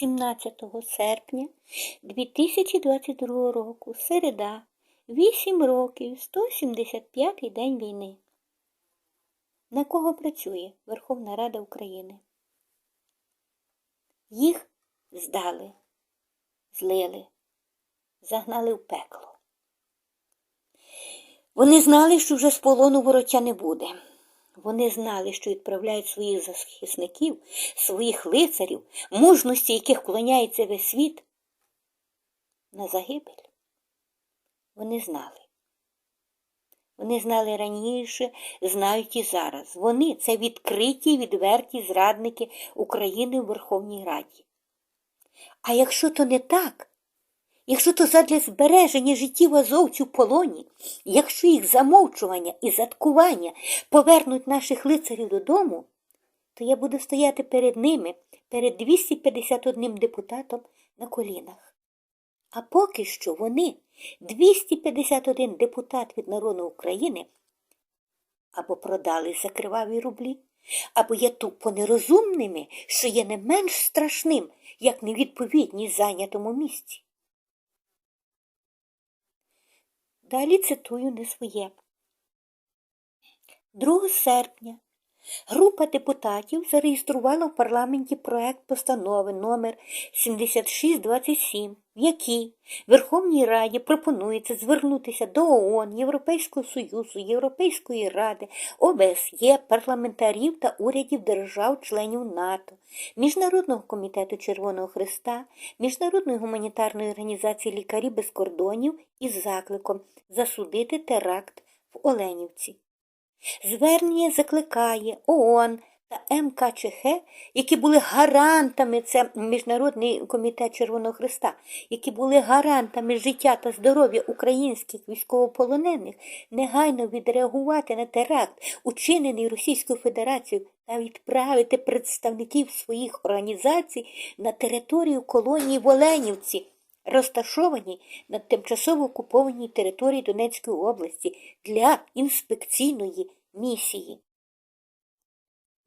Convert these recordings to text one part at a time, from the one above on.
17 серпня 2022 року, середа, 8 років, 175 день війни. На кого працює Верховна Рада України? Їх здали, злили, загнали в пекло. Вони знали, що вже з полону вороття не буде. Вони знали, що відправляють своїх захисників, своїх лицарів, мужності яких вклоняється весь світ, на загибель. Вони знали. Вони знали раніше, знають і зараз. Вони це відкриті, відверті зрадники України в Верховній Раді. А якщо то не так, якщо то задля збереження життів азовців полоні, якщо їх замовчування і заткування повернуть наших лицарів додому, то я буду стояти перед ними, перед 251 депутатом на колінах. А поки що вони, 251 депутат від народу України, або продали за криваві рублі, або є тупо нерозумними, що є не менш страшним, як невідповідність зайнятому місці. Далі цитую не своє. 2 серпня група депутатів зареєструвала в парламенті проект постанови номер 7627, в якій Верховній Раді пропонується звернутися до ООН, Європейського Союзу, Європейської Ради, ОБСЄ, парламентарів та урядів держав-членів НАТО, Міжнародного комітету Червоного Христа, Міжнародної гуманітарної організації Лікарі без кордонів із закликом засудити теракт в Оленівці. Звернення закликає ООН та МКЧХ, які були гарантами, це Міжнародний комітет Червоного Христа, які були гарантами життя та здоров'я українських військовополонених, негайно відреагувати на теракт, учинений Російською Федерацією, та відправити представників своїх організацій на територію колонії в Оленівці розташовані на тимчасово окупованій території Донецької області для інспекційної місії.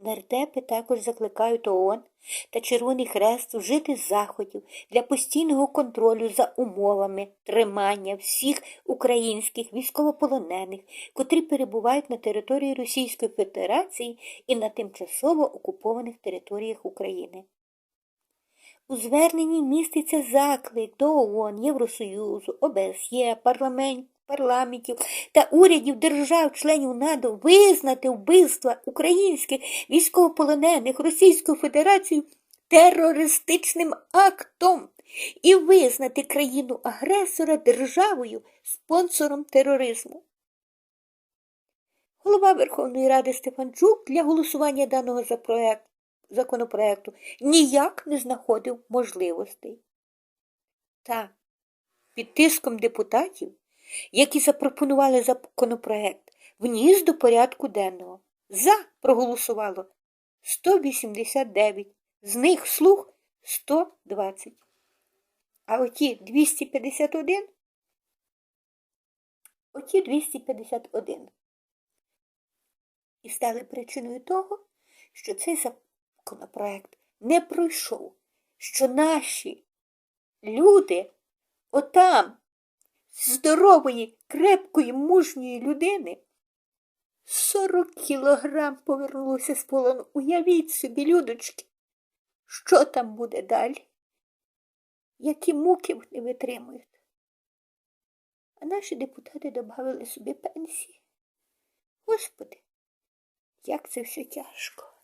Нардепи також закликають ООН та Червоний Хрест вжити заходів для постійного контролю за умовами тримання всіх українських військовополонених, котрі перебувають на території Російської Федерації і на тимчасово окупованих територіях України. У зверненні міститься заклик до ООН, Євросоюзу, ОБСЄ, парламент, парламентів та урядів держав-членів НАТО визнати вбивства українських військовополонених Російською Федерацією терористичним актом і визнати країну агресора державою спонсором тероризму. Голова Верховної Ради Стефанчук для голосування даного за проект законопроекту ніяк не знаходив можливостей. Та під тиском депутатів, які запропонували законопроект, вніс до порядку денного. За проголосувало 189, з них слух 120. А оті 251, оті 251. І стали причиною того, що цей законопроект не пройшов, що наші люди отам, здорової, крепкої, мужньої людини, 40 кілограм повернулося з полону. Уявіть собі, людочки, що там буде далі? Які муки вони витримують? А наші депутати додали собі пенсії. Господи, як це все тяжко.